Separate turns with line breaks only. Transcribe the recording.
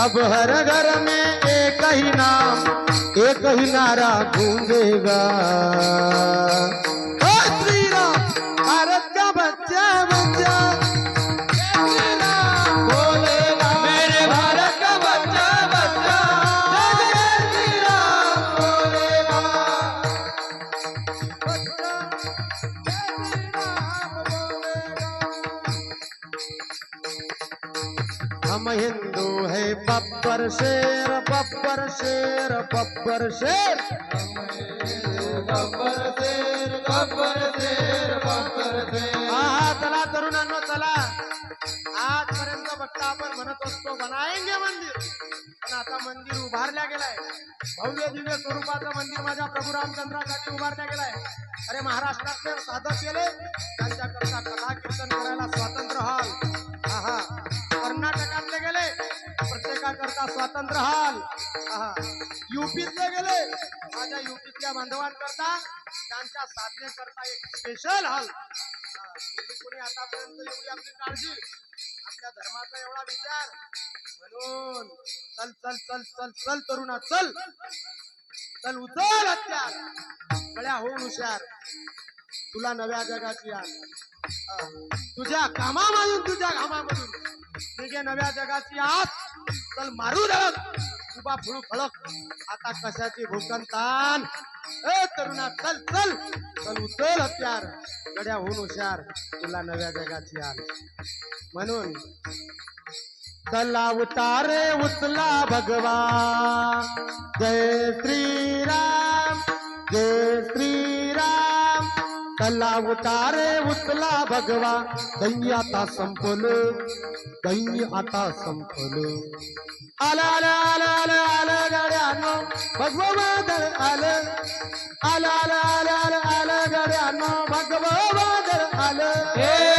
अब हर घर में एक ही नाम, एक ही नारा गूंजेगा। श्री राम भारत का बच्चा। हम हिंदू है पप्पर शेर पप्पर शेर पप्पर शेर। पप्पर शेर पप्पर शेर पप्पर शेर हा हा चला तरुणांनो चला। आजपर्यंत बघता आपण म्हणत असतो बनायंगे मंदिर. पण आता मंदिर उभारल्या गेलाय. भव्य दिव्य स्वरूपाचं मंदिर माझ्या प्रभू रामचंद्रासाठी उभारल्या गेलाय. अरे महाराष्ट्रातले साधक गेले करता स्वातंत्र्य हाल. युपीतले गेले. माझ्या युपीतल्या बांधवांकरता त्यांच्या साधनेकरता एक स्पेशल हॉल. कोणी आतापर्यंत एवढी आपली काळजी? आपल्या धर्माचा एवढा विचार? म्हणून चल चल चल चल चल तरुणा चल. चल उचल हत्यार. गळ्या होऊन हुशार. तुला नव्या जगाची आण तुझ्या कामामधून तुझ्या घामामधून निघे नव्या जगाची आत चल मारू धडक. उभा फुळू फळक आता कशाची भूकंतान ए तरुणा चल चल. चल उचल हत्यार. गड्या होऊन हुशार. तुला नव्या जगाची आण म्हणून चला उतारे उचला भगवा जय श्री चला उतारे उचला भगवा. दैन्य आता संपलं. दैन्य आता संपलं. आलं आलं आलं आलं आलं गाड्यानो. भगवा वादळ आलं. आलं आलं आलं आलं आलं गाड्यानो. भगवा बादल आलं